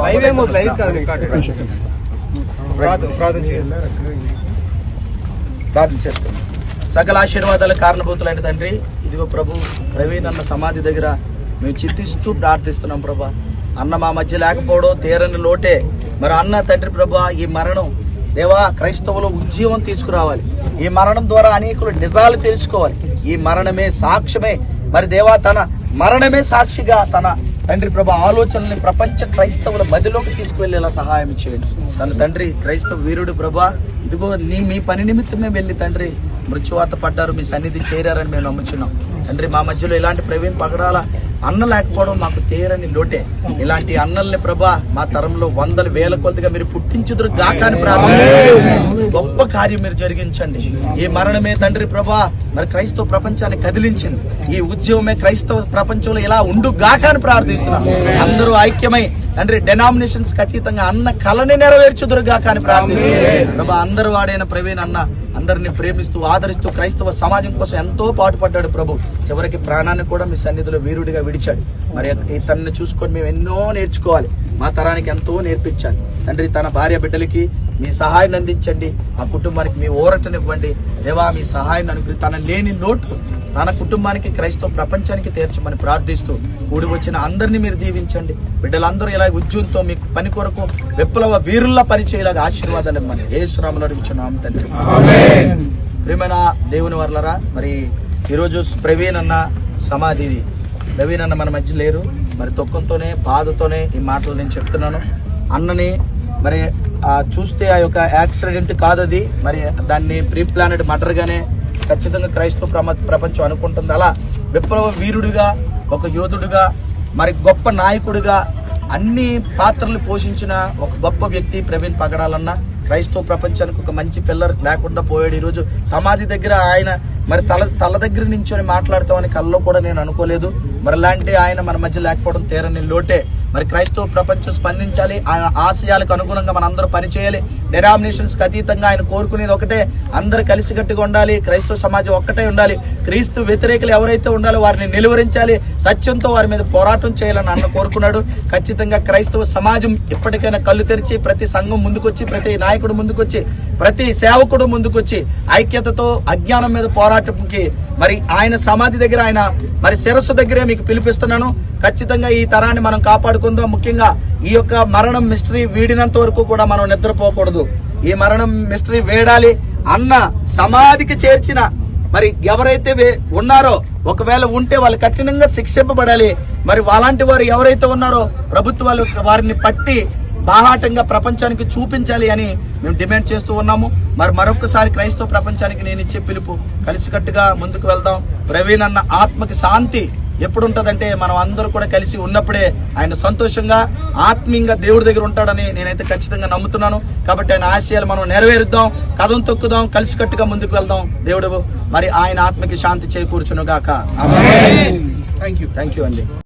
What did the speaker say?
Live ఏమో live కాదు ప్రార్థన ప్రార్థన చేయాలి సకల ఆశీర్వాదాల కారణభూతులైన తండ్రి ఇదిగో ప్రభు ప్రవీణ్ అన్న సమాధి దగ్గర మేము చింతిస్తూ ప్రార్థిస్తున్నాం ప్రభా. అన్న మా మధ్య లేకపోవడం తీరని లోటే. మరి అన్న తండ్రి ప్రభా ఈ మరణం దేవా క్రైస్తవులు ఉజ్జీవం తీసుకురావాలి. ఈ మరణం ద్వారా అనేకులు నిజాలు తెలుసుకోవాలి. ఈ మరణమే సాక్ష్యమే. మరి దేవా తన మరణమే సాక్షిగా తన తండ్రి ప్రభా ఆలోచనల్ని ప్రపంచ క్రైస్తవుల మదిలోకి తీసుకువెళ్ళేలా సహాయం చేయండి. తన తండ్రి క్రైస్తవ వీరుడు ప్రభా ఇదిగో నీ మీ పని నిమిత్తమే వెళ్ళి తండ్రి మృత్యువాత పడ్డారు మీ సన్నిధి చేరారని మేము నమ్ముచున్నాం. తండ్రి మా మధ్యలో ఇలాంటి ప్రవీణ్ పగడాల అన్న లేకపోవడం మాకు తేరని లోటే. ఇలాంటి అన్నల్ని ప్రభా మా తరంలో వందల వేల కొద్దిగా మీరు పుట్టించుదురు గాకాని గొప్ప కార్యం మీరు జరిగించండి. ఈ మరణమే తండ్రి ప్రభా మరి క్రైస్తవ ప్రపంచాన్ని కదిలించింది. ఈ ఉద్యమమే క్రైస్తవ ప్రపంచంలో ఇలా ఉండు గాకాని ప్రార్థిస్తున్నాం. అందరూ ఐక్యమై తండ్రి డెనామినేషన్స్ అతీతంగా అన్న కళని నెరవేర్చుదురుగా కానీ ప్రార్థిస్తున్నాం. ప్రభా అందరూ వాడైన ప్రవీణ్ అన్న అందరినీ ప్రేమిస్తూ ఆదరిస్తూ క్రైస్తవ సమాజం కోసం ఎంతో పాటుపడ్డాడు ప్రభు. చివరికి ప్రాణాన్ని కూడా మీ సన్నిధిలో వీరుడిగా విడిచాడు. మరి తనని చూసుకొని మేము ఎన్నో నేర్చుకోవాలి. మా తరానికి ఎంతో నేర్పించాలి. తండ్రి తన భార్య బిడ్డలకి మీ సహాయాన్ని అందించండి. ఆ కుటుంబానికి మీ ఊరటనివ్వండి దేవా మీ సహాయాన్ని అనుగ్రహి తన లేని లోటు తన కుటుంబానికి క్రైస్తవ ప్రపంచానికి తీర్చమని ప్రార్థిస్తూ కూడి వచ్చిన అందరినీ మీరు దీవించండి. బిడ్డలందరూ ఇలా ఉద్యోగంతో మీకు పని కొరకు విప్లవ వీరుల్లా పనిచేయలాగా ఆశీర్వాదాలు ఇమ్మని ఏ సురాములు అడుగుచున్నాం తండ్రి. ప్రియమైన దేవుని వర్లరా మరి ఈరోజు ప్రవీణ్ అన్న సమాధి ప్రవీణ్ అన్న మన మధ్య లేరు. మరి తొక్కంతోనే బాధతోనే ఈ మాటలు నేను చెప్తున్నాను. అన్నని మరి ఆ చూస్తే ఆ యొక్క యాక్సిడెంట్ కాదు అది మరి దాన్ని ప్రీ ప్లానెడ్ మర్డర్ ఖచ్చితంగా క్రైస్తవ ప్రమ- ప్రపంచం అనుకుంటుంది. అలా విప్లవ వీరుడిగా ఒక యోధుడిగా మరి గొప్ప నాయకుడిగా అన్ని పాత్రలు పోషించిన ఒక గొప్ప వ్యక్తి ప్రవీణ్ పగడాలన్న క్రైస్తవ ప్రపంచానికి ఒక మంచి పిల్లర్ లేకుండా పోయాడు. ఈరోజు సమాధి దగ్గర ఆయన మరి తల తల దగ్గర నించొని మాట్లాడతామని కల్లో కూడా నేను అనుకోలేదు. మరి లాంటి ఆయన మన మధ్య లేకపోవడం తీరని లోటే. మరి క్రైస్తవ ప్రపంచం స్పందించాలి. ఆయన ఆశయాలకు అనుగుణంగా మనందరూ పనిచేయాలి. డెనామినేషన్స్ అతీతంగా ఆయన కోరుకునేది ఒకటే. అందరు కలిసికట్టుగా ఉండాలి. క్రైస్తవ సమాజం ఒక్కటే ఉండాలి. క్రీస్తు వ్యతిరేకులు ఎవరైతే ఉండాలో వారిని నిలువరించాలి. సత్యంతో వారి మీద పోరాటం చేయాలని అన్న కోరుకున్నాడు. ఖచ్చితంగా క్రైస్తవ సమాజం ఇప్పటికైనా కళ్ళు తెరిచి ప్రతి సంఘం ముందుకొచ్చి ప్రతి నాయకుడు ముందుకొచ్చి ప్రతి సేవకుడు ముందుకొచ్చి ఐక్యతతో అజ్ఞానం మీద పోరాటంకి మరి ఆయన సమాధి దగ్గర ఆయన మరి శిరస్సు దగ్గరే మీకు పిలిపిస్తున్నాను. ఖచ్చితంగా ఈ తరాన్ని మనం కాపాడుకుందాం ముఖ్యంగా ఈ యొక్క మరణం మిస్టరీ వీడినంత వరకు కూడా మనం నిద్రపోకూడదు. ఈ మరణం మిస్టరీ వేడాలి అన్న సమాధికి చేర్చిన మరి ఎవరైతే వే- ఉన్నారో ఒకవేళ ఉంటే వాళ్ళు కఠినంగా శిక్షింపబడాలి. మరి అలాంటి వారు ఎవరైతే ఉన్నారో ప్రభుత్వాలు వారిని పట్టి బాహాటంగా ప్రపంచానికి చూపించాలి అని మేము డిమాండ్ చేస్తూ ఉన్నాము. మరి మరొకసారి క్రైస్తవ ప్రపంచానికి నేను ఇచ్చే పిలుపు కలిసికట్టుగా ముందుకు వెళ్దాం. ప్రవీణ్ అన్న ఆత్మకి శాంతి. ఎప్పుడు ఉంటదంటే మనం అందరూ కూడా కలిసి ఉన్నప్పుడే ఆయన సంతోషంగా ఆత్మీయంగా దేవుడి దగ్గర ఉంటాడని నేనైతే ఖచ్చితంగా నమ్ముతున్నాను. కాబట్టి ఆయన ఆశయాలు మనం నెరవేరుద్దాం కథం తొక్కుదాం కలిసికట్టుగా ముందుకు వెళ్దాం. దేవుడు మరి ఆయన ఆత్మకి శాంతి చేకూర్చును గాక థ్యాంక్ యూ థ్యాంక్ యూ అండి.